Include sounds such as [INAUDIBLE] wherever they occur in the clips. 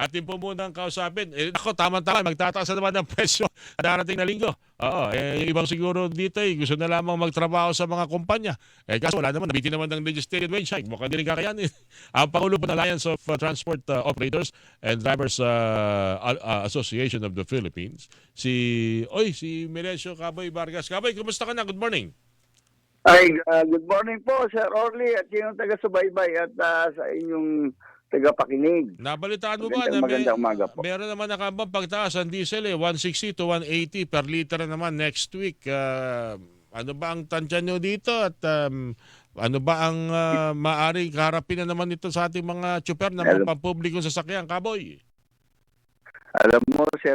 atin po muna ang kausapin. Eh, ako, tama-tama, magtataas na naman ng presyo darating na linggo. Oo, eh, yung ibang siguro dito, eh, gusto na lamang magtrabaho sa mga kumpanya. Eh, kaso wala naman, nabitin naman ng legislated wage hike. Mukhang rin kakayanin. [LAUGHS] ang Pangulo po ng Alliance of uh, Transport uh, Operators and Drivers uh, uh, Association of the Philippines, si, oy, si Melencio Caboy Vargas. Caboy, kumusta ka na? Good morning. Ay, uh, good morning po, Sir Orly, at yung taga-subaybay at uh, sa inyong taga-pakinig. Nabalitaan mo ba na may, umaga po. meron naman nakabang pagtaas ang diesel eh, 160 to 180 per liter na naman next week. Ah, ano ba ang tansya nyo dito at um, ano ba ang uh, maaring kaharapin na naman ito sa ating mga tsuper na mga pampublikong sasakyan, Kaboy? Alam mo, Sir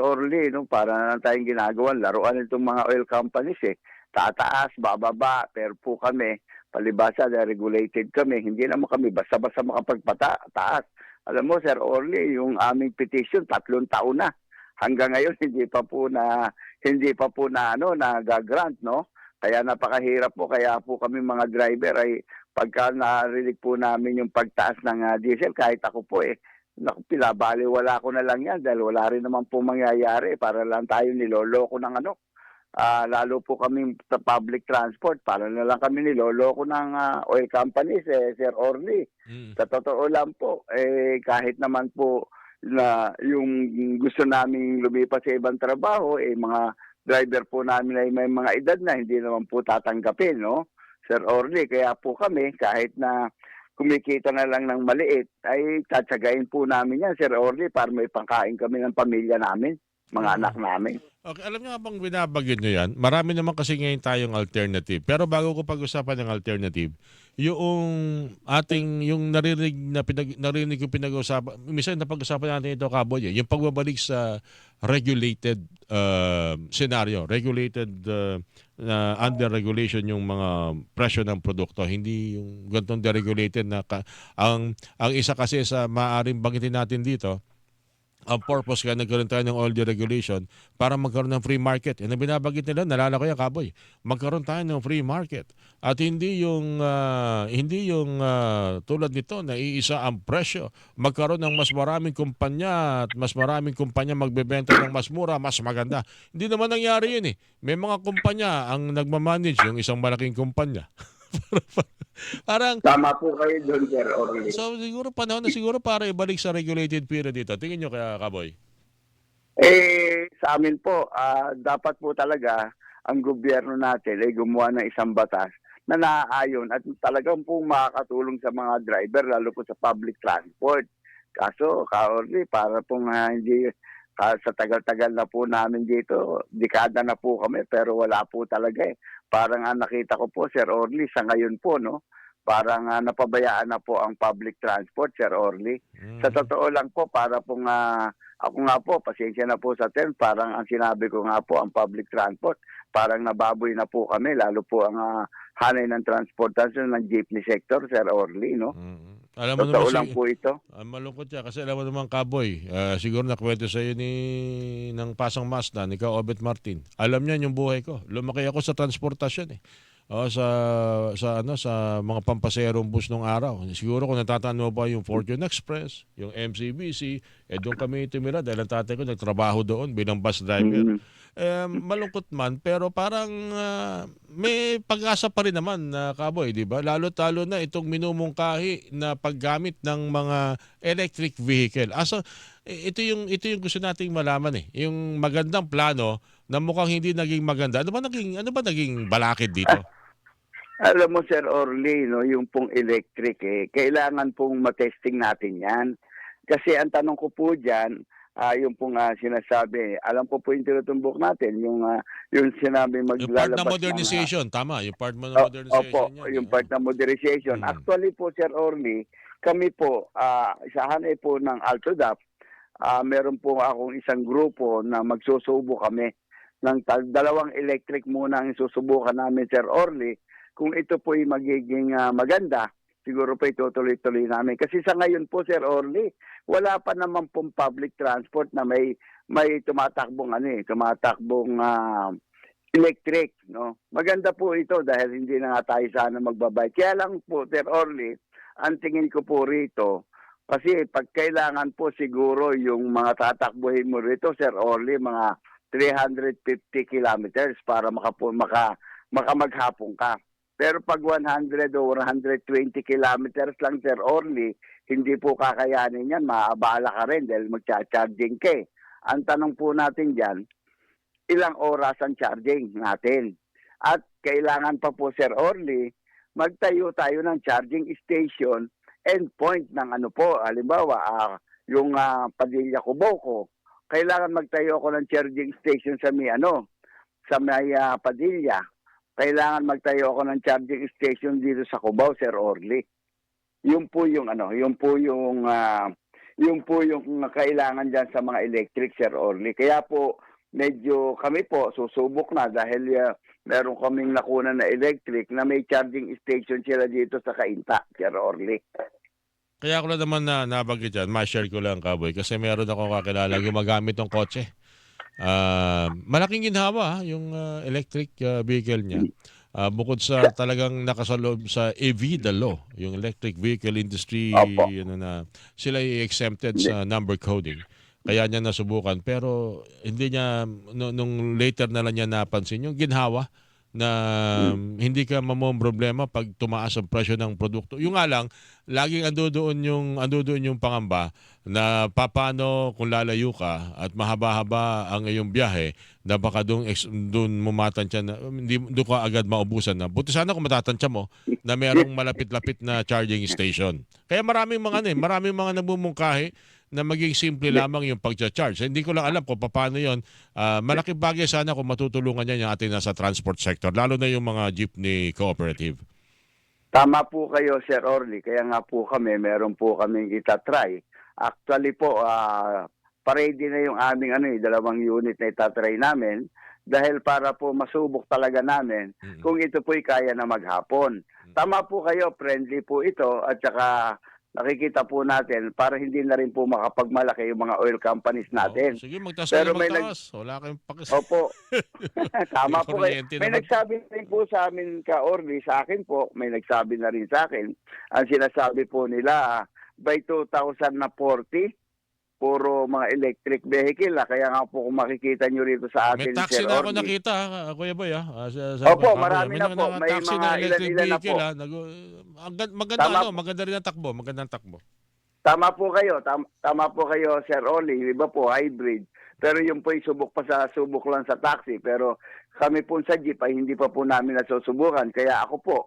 Orly, no, para na lang tayong ginagawa, laruan itong mga oil companies eh. Tataas, bababa, pero po kami, palibasa regulated kami, hindi naman kami basta-basta makapagpataas. Alam mo, Sir Orly, yung aming petition, tatlong taon na. Hanggang ngayon, [LAUGHS] hindi pa po na, hindi pa po na, ano, nag-grant, no? Kaya napakahirap po, kaya po kami mga driver ay pagka narinig po namin yung pagtaas ng ah, diesel, kahit ako po eh, Naku, pinabali wala ko na lang yan dahil wala rin naman po mangyayari para lang tayo niloloko ng ano. Ah, lalo po kami sa public transport para na lang kami niloloko ng ah, oil companies, eh, Sir Orly. Mm. Sa totoo lang po, eh, kahit naman po na yung gusto naming lumipas sa ibang trabaho, eh, mga driver po namin ay may mga edad na hindi naman po tatanggapin, no? Sir Orly, kaya po kami, kahit na kumikita na lang ng maliit, ay tatsagain po namin yan, Sir Orly, para may pangkain kami ng pamilya namin, mga anak namin. Okay, alam niyo nga bang binabagyan nyo yan? Marami naman kasi ngayon tayong alternative. Pero bago ko pag-usapan ng alternative, yung ating, yung narinig na pinag, narinig ko pinag-usapan, minsan napag-usapan natin ito, Kaboy, eh, yung pagbabalik sa regulated uh, scenario, regulated uh, na under regulation yung mga presyo ng produkto, hindi yung gantong deregulated na ka, ang ang isa kasi sa maaaring banggitin natin dito, ang purpose kaya nagkaroon tayo ng all deregulation para magkaroon ng free market. Yan ang binabagit nila, nalala ko yan, Kaboy. Magkaroon tayo ng free market. At hindi yung ah, hindi yung ah, tulad nito na iisa ang presyo. Magkaroon ng mas maraming kumpanya at mas maraming kumpanya magbebenta ng mas mura, mas maganda. Hindi naman nangyari yun eh. May mga kumpanya ang nagmamanage yung isang malaking kumpanya. [LAUGHS] [LAUGHS] Parang Tama po kayo doon, Sir Orly. So siguro panahon na siguro para ibalik sa regulated period dito. Tingin nyo kaya, Kaboy? Eh, sa amin po, ah, dapat po talaga ang gobyerno natin ay gumawa ng isang batas na naaayon at talagang po makakatulong sa mga driver, lalo po sa public transport. Kaso, kaorli, para pong ah, hindi sa tagal-tagal na po namin dito, dekada na po kami, pero wala po talaga eh. Parang ah, nakita ko po, Sir Orly, sa ngayon po, no? Parang ah, napabayaan na po ang public transport, Sir Orly. Mm. Sa totoo lang po, para pong ah, ako nga po, pasensya na po sa term, parang ang sinabi ko nga po, ang public transport, parang nababoy na po kami, lalo po ang ah, hanay ng transportasyon ng jeepney sector, Sir Orly, no? Mm. Alam mo Totoo naman, lang po ito. ah, malungkot siya kasi alam mo naman, Kaboy, ah, siguro nakwento sa iyo ni ng Pasang Mazda, ni Ka Obet Martin. Alam niya yung buhay ko. Lumaki ako sa transportasyon eh. O, sa sa ano sa mga pampaserong bus nung araw. Siguro kung natatanda mo pa yung Fortune Express, yung MCBC, eh doon kami tumira dahil ang tatay ko nagtrabaho doon bilang bus driver. Mhm. Malungkot man pero parang ah, may pag-asa pa rin naman na kaboy, 'di ba? Lalo talo na itong minumungkahi na paggamit ng mga electric vehicle. Asa eh, ito yung ito yung gusto nating malaman eh. Yung magandang plano na mukhang hindi naging maganda. Ano ba naging ano ba naging balakid dito? [LAUGHS] Alam mo, Sir Orly, no, yung pong electric, eh, kailangan pong matesting natin yan. Kasi ang tanong ko po dyan, ah, yung pong ah, sinasabi, alam ko po yung tinutumbok natin, yung, ah, yung sinabi Yung part maglalabas ng, ah, modernization, tama, yung part O- modernization Opo, yan, yung eh. part ng modernization. Mm. Actually po, Sir Orly, kami po, ah, sa hanay po ng AltoDAP, ah, meron po akong isang grupo na magsusubo kami ng dalawang electric muna ang susubukan namin, Sir Orly. Kung ito po ay magiging ah, maganda, siguro po itutuloy-tuloy namin. Kasi sa ngayon po, Sir Orly, wala pa naman pong public transport na may may tumatakbong ano eh, tumatakbong ah, electric, no? Maganda po ito dahil hindi na nga tayo sana magbabay. Kaya lang po, Sir Orly, ang tingin ko po rito, kasi pag kailangan po siguro yung mga tatakbuhin mo rito, Sir Orly, mga 350 kilometers para makapu- maka, makamaghapon ka. Pero pag 100 o 120 kilometers lang, Sir Orly, hindi po kakayanin yan. Maabala ka rin dahil magcha-charging ka eh. Ang tanong po natin dyan, ilang oras ang charging natin? At kailangan pa po, Sir Orly, magtayo tayo ng charging station endpoint ng ano po, halimbawa, ah, yung ah, Padilla Cuboco, kailangan magtayo ako ng charging station sa may ano, sa may ah, Padilla. Kailangan magtayo ako ng charging station dito sa Cubao, Sir Orly. Yun po yung ano, yun po yung ah, yun po yung kailangan diyan sa mga electric, Sir Orly. Kaya po medyo kami po susubok na dahil ah, meron kaming nakuna na electric na may charging station sila dito sa Kainta, Sir Orly. Kaya ko lang naman na nabanggit yan, ma-share ko lang kaboy kasi meron ako kakilala gumagamit ng kotse. Ah, malaking ginhawa ah, yung ah, electric ah, vehicle niya. Ah, bukod sa talagang nakasalob sa EV law, yung electric vehicle industry Opo. ano na sila ay exempted sa number coding. Kaya niya nasubukan pero hindi niya nu- nung later na lang niya napansin yung ginhawa na hindi ka mamong problema pag tumaas ang presyo ng produkto. Yung nga lang, laging ando doon yung ando doon yung pangamba na papaano kung lalayo ka at mahaba-haba ang iyong biyahe na baka doon doon mumatansya na hindi doon ka agad maubusan na. Buti sana kung matatansya mo na merong malapit-lapit na charging station. Kaya maraming mga ano, eh, maraming mga namumungkahi na maging simple lamang yung pagcha-charge. Hindi ko lang alam kung paano yon. Ah, malaking bagay sana kung matutulungan niya yung ating nasa transport sector, lalo na yung mga jeepney cooperative. Tama po kayo, Sir Orly. Kaya nga po kami, meron po kaming itatry. Actually po, ah pa-ready na yung aming ano, eh, dalawang unit na itatry namin dahil para po masubok talaga namin Mm. kung ito po'y kaya na maghapon. Tama po kayo, friendly po ito at saka nakikita po natin para hindi na rin po makapagmalaki yung mga oil companies natin. Oh, sige, magtaas Pero kayo may nag- magtaas. Wala kayong pakis. Opo. [LAUGHS] Tama po kayo. May naman. nagsabi rin po sa amin ka Orly, sa akin po, may nagsabi na rin sa akin. Ang sinasabi po nila, by 2040, puro mga electric vehicle. ah. Kaya nga po kung makikita nyo rito sa May atin, taxi Sir na ako Orly. nakita, ah, Kuya Boy. Ah. Ah, sa, sa, Opo, marami na po. May taxi mga na electric ilan-ilan na vehicle. po. Ah. Nag, ang gan- maganda, Tama ano, po. maganda rin ang takbo. Maganda ang takbo. Tama po kayo. Tama, tama po kayo, Sir Orly. Iba po, hybrid. Pero yung po subok pa sa subok lang sa taxi. Pero kami po sa jeep ay hindi pa po namin nasusubukan. Kaya ako po,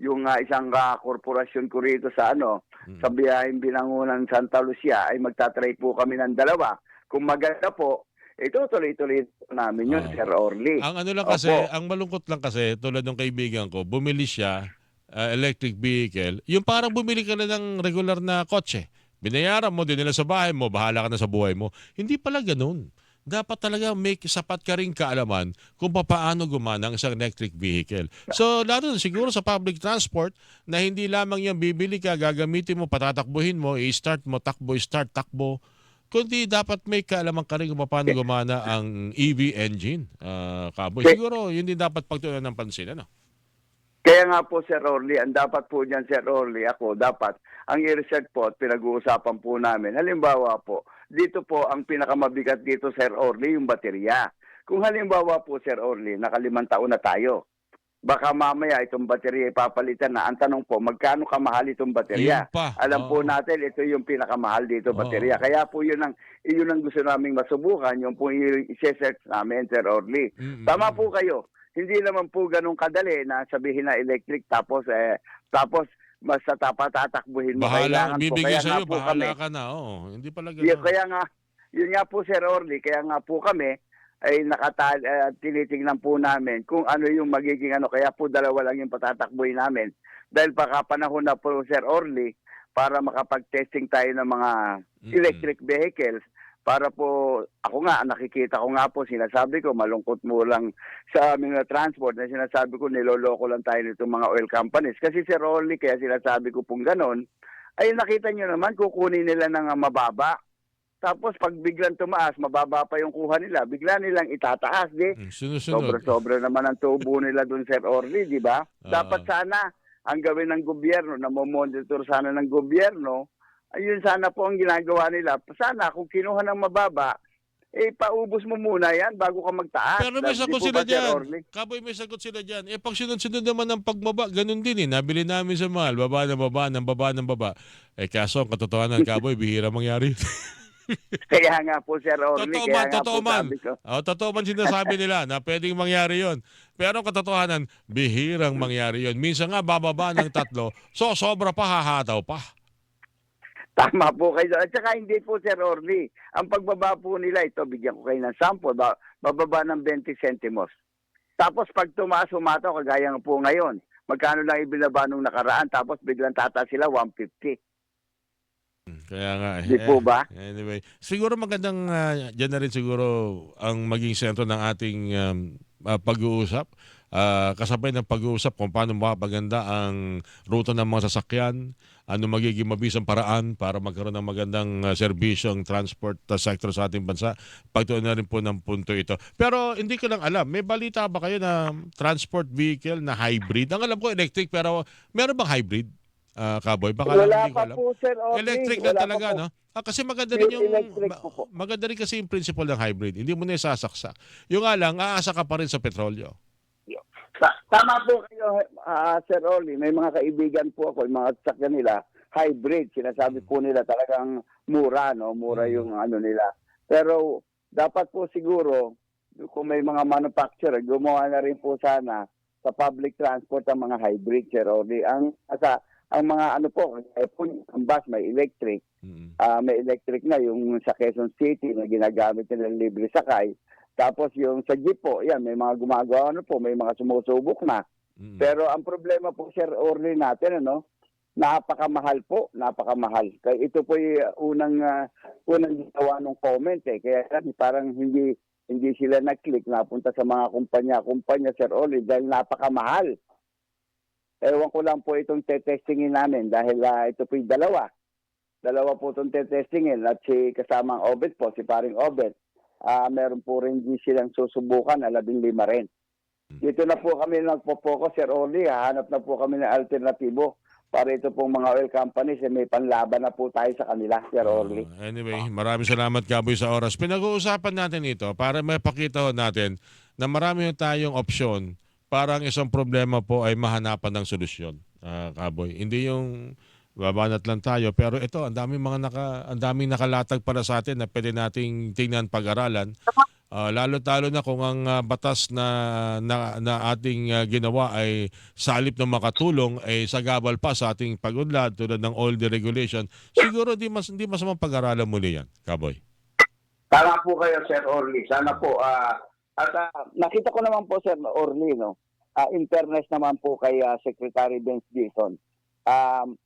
yung ah, isang ah, korporasyon ko rito sa ano, Mm. sa biyaheng binangunan Santa Lucia ay magtatry po kami ng dalawa. Kung maganda po, ito tuloy-tuloy po namin yun, Ah. Sir Orly. Ang ano lang kasi, Opo. ang malungkot lang kasi, tulad ng kaibigan ko, bumili siya ah, electric vehicle. Yung parang bumili ka na ng regular na kotse. Binayaran mo, din nila sa bahay mo, bahala ka na sa buhay mo. Hindi pala ganun. Dapat talaga may sapat ka rin kaalaman kung paano gumana ang isang electric vehicle. So, lalo na siguro sa public transport na hindi lamang yung bibili ka, gagamitin mo, patatakbuhin mo, i-start mo, takbo, start, takbo. Kundi dapat may kaalaman ka rin kung paano gumana ang EV engine, ah, kaboy. Siguro, yun din dapat pagtuunan ng pansin. Ano? Kaya nga po, Sir Orly, ang dapat po niyan, Sir Orly, ako, dapat, ang i-research po at pinag-uusapan po namin. Halimbawa po, dito po, ang pinakamabigat dito, Sir Orly, yung baterya. Kung halimbawa po, Sir Orly, nakalimang taon na tayo, baka mamaya itong baterya ipapalitan na. Ang tanong po, magkano kamahal itong baterya? Alam po Oo. natin, ito yung pinakamahal dito, Oo. baterya. Kaya po yun ang, yun ang gusto naming masubukan, yung po i-search namin, Sir Orly. Mm-mm. Tama po kayo. Hindi naman po ganun kadali na sabihin na electric tapos eh tapos basta tapatakbuhin mo. Bahala, Kailangan po. bibigyan Kaya sa nga iyo, po kami. bahala ka na. Oo, hindi pala Yeah, ganun. kaya nga, yun nga po Sir Orly, kaya nga po kami ay nakata uh, tinitingnan po namin kung ano yung magiging ano. Kaya po dalawa lang yung patatakbuhin namin. Dahil baka panahon na po Sir Orly para makapag-testing tayo ng mga Mm-mm. electric vehicles, para po, ako nga, nakikita ko nga po, sinasabi ko, malungkot mo lang sa aming na transport na sinasabi ko, niloloko lang tayo nitong mga oil companies. Kasi Sir Orly, kaya sinasabi ko pong ganon, ay nakita nyo naman, kukunin nila ng mababa. Tapos pag biglang tumaas, mababa pa yung kuha nila, bigla nilang itataas, di? Sobra-sobra naman ang tubo nila dun, Sir Orly, di ba? Ah. Dapat sana, ang gawin ng gobyerno, na monitor sana ng gobyerno, ayun sana po ang ginagawa nila. Sana kung kinuha ng mababa, eh paubos mo muna yan bago ka magtaas. Pero may sagot sila dyan. Kaboy, may sagot sila dyan. Eh, pag sunod-sunod naman ng pagbaba, ganun din eh. Nabili namin sa mahal, baba ng baba, ng baba ng baba. Eh, kaso, ang katotohanan, Kaboy, bihira mangyari. [LAUGHS] Kaya nga po, Sir Orly, Totoo man, totoo man. ko. oh, totoo man sinasabi nila na pwedeng mangyari yon. Pero katotohanan, bihirang mangyari yon. Minsan nga, bababa ng tatlo, so sobra pa, hahataw pa. Tama po kayo. At saka hindi po, Sir Orly. Ang pagbaba po nila, ito, bigyan ko kayo ng sample, ba, bababa ng 20 centimos. Tapos pag tumaas, humataw, kagaya nga po ngayon, magkano lang ibinaba nung nakaraan, tapos biglang tataas sila, 150. Kaya nga. eh. Di po ba? Anyway, siguro magandang uh, dyan na rin siguro ang maging sentro ng ating um, ah, pag-uusap. Ah, kasabay ng pag-uusap kung paano mapaganda ang ruta ng mga sasakyan, ano magiging mabisang paraan para magkaroon ng magandang ah, serbisyo ang transport ah, sector sa ating bansa. Pagtuon na rin po ng punto ito. Pero hindi ko lang alam, may balita ba kayo na transport vehicle na hybrid? Ang alam ko electric pero meron bang hybrid? Ah, Kaboy, baka lang Wala ko pa alam. po, Sir Orly. Electric Wala lang pa talaga, no? Ah, kasi maganda rin yung electric maganda rin kasi yung principle ng hybrid. Hindi mo na isasaksak. Yung nga lang, aasa ka pa rin sa petrolyo. Ta- Tama po kayo, ah, Sir Orly. May mga kaibigan po ako, yung mga sasakyan nila, hybrid. Sinasabi po nila talagang mura, no? Mura Mm. yung ano nila. Pero dapat po siguro, kung may mga manufacturer, gumawa na rin po sana sa public transport ang mga hybrid, Sir Orly. Ang, asa, ang mga ano po, ang bus may electric, Mm. Ah, may electric na yung sa Quezon City na ginagamit nila libre sakay. Tapos yung sa jeep po, yan, may mga gumagawa ano po, may mga sumusubok na. Mm. Pero ang problema po, Sir Orly natin, ano, napakamahal po, napakamahal. Kaya ito po yung unang, ah, unang ginawa ng comment eh. Kaya parang hindi hindi sila nag-click napunta sa mga kumpanya-kumpanya, Sir Orly, dahil napakamahal. Ewan ko lang po itong tetestingin namin dahil ah, ito po yung dalawa. Dalawa po itong tetestingin at si kasamang Obet po, si paring Obet. Ah, meron po rin din silang susubukan na labing lima rin. Dito na po kami nagpo-focus, Sir Orly. Hahanap na po kami ng alternatibo para ito pong mga oil companies eh, may panlaban na po tayo sa kanila, Sir Orly. Ah, anyway, maraming salamat Kaboy sa oras. Pinag-uusapan natin ito para may pakita ho natin na marami tayong opsyon para ang isang problema po ay mahanapan ng solusyon. Ah, Kaboy, hindi yung babanat lang tayo pero ito ang daming mga naka ang daming nakalatag para sa atin na pwede nating tingnan pag-aralan. Ah, lalo talo na kung ang ah, batas na, na na ating ah, ginawa ay sa halip na makatulong ay sagabal pa sa ating pag-unlad tulad ng oil deregulation, siguro di mas hindi masamang pag-aralan muli yan, Kaboy. Tama po kayo, Sir Orly. Sana po, ah, at ah, nakita ko naman po, Sir Orly, no, ah, in fairness naman po kay ah, Secretary Vince Dixon. Um,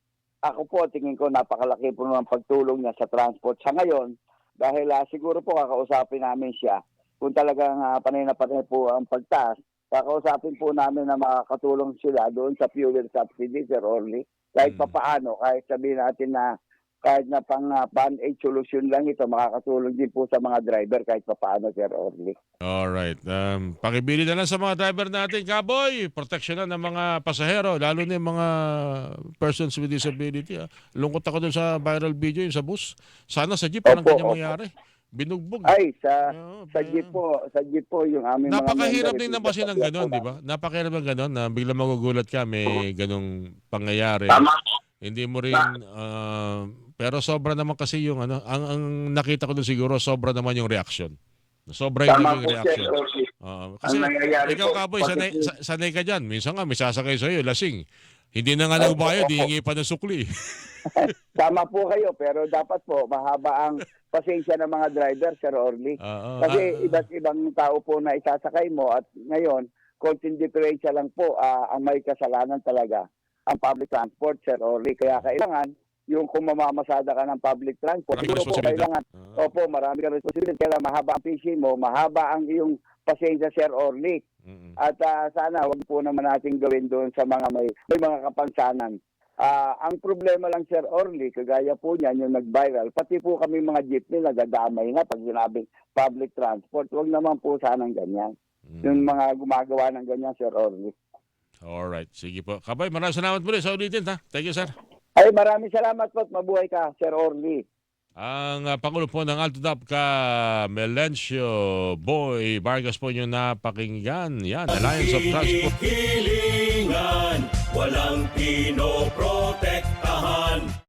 ako po, tingin ko napakalaki po ng pagtulong niya sa transport sa ngayon dahil ah, siguro po kakausapin namin siya kung talagang uh, panay na panay po ang pagtaas, kakausapin po namin na makakatulong sila doon sa fuel subsidy, Sir Orly. Kahit Mm. papaano, kahit sabihin natin na kahit na pang uh, band-aid solution lang ito, makakatulong din po sa mga driver kahit papaano, Sir Orly. Alright. Um, pakibili na lang sa mga driver natin, Kaboy. Protection na ng mga pasahero, lalo na yung mga persons with disability. Ah. Lungkot ako dun sa viral video yung sa bus. Sana sa jeep, parang Opo, opo. mangyari. Binugbog. Ay, sa Oo, sa jeep po, sa jeep po yung aming mga Napakahirap din naman kasi ng po di ba? Napakahirap ng gano'n na bigla magugulat ka, may ganong pangyayari. Tama. Hindi mo rin, ah, pero sobra naman kasi yung ano, ang, ang nakita ko doon siguro, sobra naman yung reaction. Sobra yung Sir reaction. Oo. Ang kasi ikaw, po, Kaboy, sanay, sa- sanay ka dyan. Minsan nga, may sasakay sa'yo, lasing. Hindi na nga nagbayad, hihingi pa ng sukli. [LAUGHS] Tama po kayo, pero dapat po mahaba ang pasensya ng mga driver, Sir Orly. Oo. Kasi Ah, iba't ibang tao po na isasakay mo at ngayon, konting differential lang po ah, ang may kasalanan talaga ang public transport, Sir Orly. Kaya kailangan yung kung mamamasada ka ng public transport. Maraming Siguro po kailangan, Ah. opo, marami kang responsibilidad. Kailangan mahaba ang PC mo, mahaba ang iyong pasensya, Sir Orly. Mm-mm. At ah, sana wag po naman natin gawin doon sa mga may, may mga kapansanan. Ah, ang problema lang Sir Orly, kagaya po niyan yung nag-viral, pati po kami mga jeepney nagadamay na pag sinabing public transport. Huwag naman po sanang ganyan. Mm. Yung mga gumagawa ng ganyan Sir Orly. Alright, sige po. Kabay, maraming salamat muli sa ulitin ha. Thank you, sir. Ay maraming salamat po at mabuhay ka Sir Orly. Ang uh, Pangulo po ng Altodap ka, Melencio Boy Vargas po yung napakinggan. Yan, Alliance of Transport. Hilingan, walang pinoprotektahan.